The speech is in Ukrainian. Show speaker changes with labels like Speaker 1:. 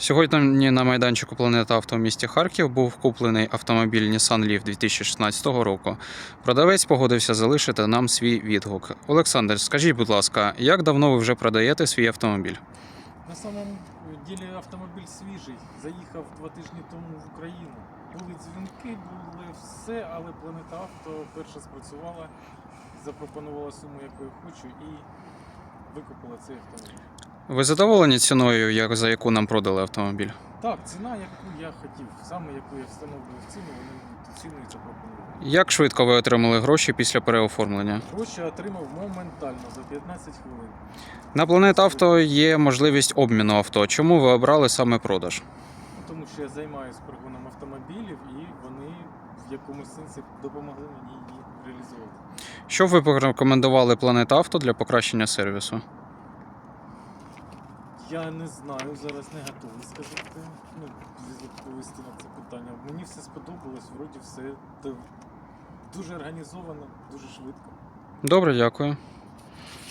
Speaker 1: Сьогодні на майданчику Планета Авто в місті Харків був куплений автомобіль Nissan Leaf 2016 року. Продавець погодився залишити нам свій відгук. Олександр, скажіть, будь ласка, як давно ви вже продаєте свій автомобіль?
Speaker 2: На самом деле автомобіль свіжий. Заїхав два тижні тому в Україну. Були дзвінки, були все, але Планета Авто перша спрацювала, запропонувала суму, яку я хочу, і викупила цей автомобіль.
Speaker 1: Ви задоволені ціною, як- за яку нам продали автомобіль?
Speaker 2: Так, ціна, яку я хотів, саме яку я встановлював ціну, вони ту ціну і запропонували.
Speaker 1: Як швидко ви отримали гроші після переоформлення?
Speaker 2: Гроші отримав моментально за 15 хвилин.
Speaker 1: На Планета Авто є можливість обміну авто. Чому ви обрали саме продаж?
Speaker 2: Ну, Тому що я займаюся пригоном автомобілів і вони в якомусь сенсі допомогли мені її реалізувати.
Speaker 1: Що б ви порекомендували Планета Авто для покращення сервісу?
Speaker 2: Я не знаю, зараз не готовий сказати. Ну, відповісти на це питання. Мені все сподобалось, вроді все дуже організовано, дуже швидко.
Speaker 1: Добре, дякую.